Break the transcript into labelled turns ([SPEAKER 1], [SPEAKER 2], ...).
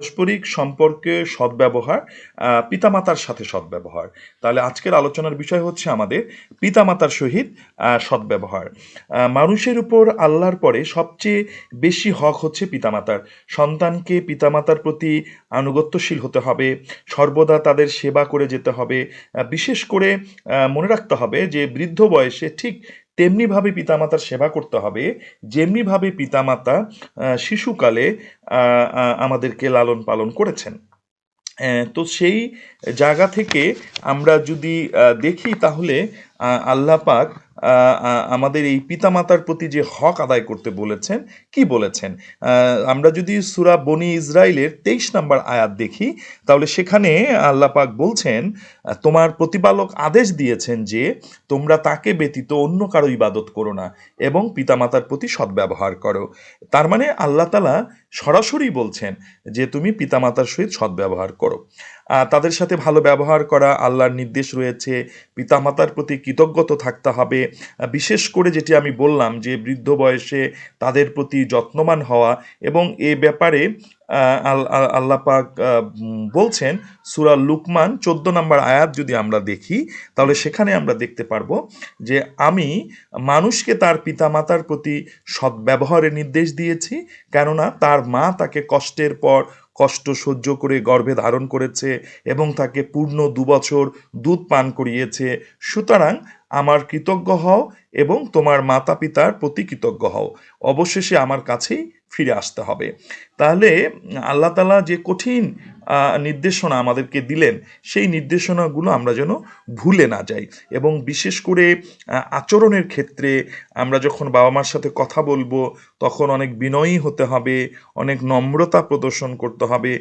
[SPEAKER 1] পারস্পরিক সম্পর্কে সদ্ব্যবহার পিতামাতার সাথে সদ্ব্যবহার। তাহলে আজকের আলোচনার বিষয় হচ্ছে আমাদের পিতামাতার সহিত সদ্ব্যবহার। মানুষের উপর আল্লাহর পরে সবচেয়ে বেশি হক হচ্ছে পিতামাতার। সন্তানকে পিতামাতার প্রতি আনুগত্যশীল হতে হবে, সর্বদা তাদের সেবা করে যেতে হবে। বিশেষ করে মনে রাখতে হবে যে বৃদ্ধ বয়সে ঠিক তেমনিভাবে পিতামাতার সেবা করতে হবে, যেমনিভাবে পিতামাতা শিশুকালে আমাদেরকে লালন পালন করেছেন। তো সেই জায়গা থেকে আমরা যদি দেখি তাহলে আল্লাহ পাক আমাদের এই পিতামাতার প্রতি যে হক আদায় করতে বলেছেন, কি বলেছেন? আমরা যদি সুরা বনি ইসরায়েলের তেইশ নম্বর আয়াত দেখি, তাহলে সেখানে আল্লাহ পাক বলছেন, তোমার প্রতিপালক আদেশ দিয়েছেন যে, তোমরা তাকে ব্যতীত অন্য কারও ইবাদত করো না এবং পিতামাতার প্রতি সদ্ব্যবহার করো। তার মানে আল্লাহ তালা সরাসরি বলছেন যে, তুমি পিতামাতার সহিত সদ্ব্যবহার করো। তাদের সাথে ভালো ব্যবহার করা, আল্লাহর নির্দেশ রয়েছে, পিতামাতার প্রতি কৃতজ্ঞত থাকতে হবে বিশেষ করে যেটি আমি বললাম যে বৃদ্ধ বয়সে তাদের প্রতি যত্নবান হওয়া এবং এ ব্যাপারে আল্লাহ পাক বলছেন, সুরা লুকমান চোদ্দ নম্বর আয়াত যদি আমরা দেখি, তাহলে সেখানে আমরা দেখতে পারব যে আমি মানুষকে তার পিতামাতার প্রতি সদ্ব্যবহারের নির্দেশ দিয়েছি, কেননা তার মা তাকে কষ্টের পর কষ্ট সহ্য করে গর্ভে ধারণ করেছে এবং তাকে পূর্ণ দুবছর দুধ পান করিয়েছে। সুতরাং আমার কৃতজ্ঞ হও এবং তোমার মাতা পিতার প্রতি কৃতজ্ঞ হও। অবশেষে আমার কাছেই ফিরে আসতে হবে। তাহলে, আল্লাহ তালা যে কঠিন নির্দেশনা আমাদেরকে দিলেন, সেই নির্দেশনাগুলো আমরা যেন ভুলে না যাই এবং বিশেষ করে আচরণের ক্ষেত্রে আমরা যখন বাবা মার সাথে কথা বলব, তখন অনেক বিনয়ী হতে হবে, অনেক নম্রতা প্রদর্শন করতে হবে।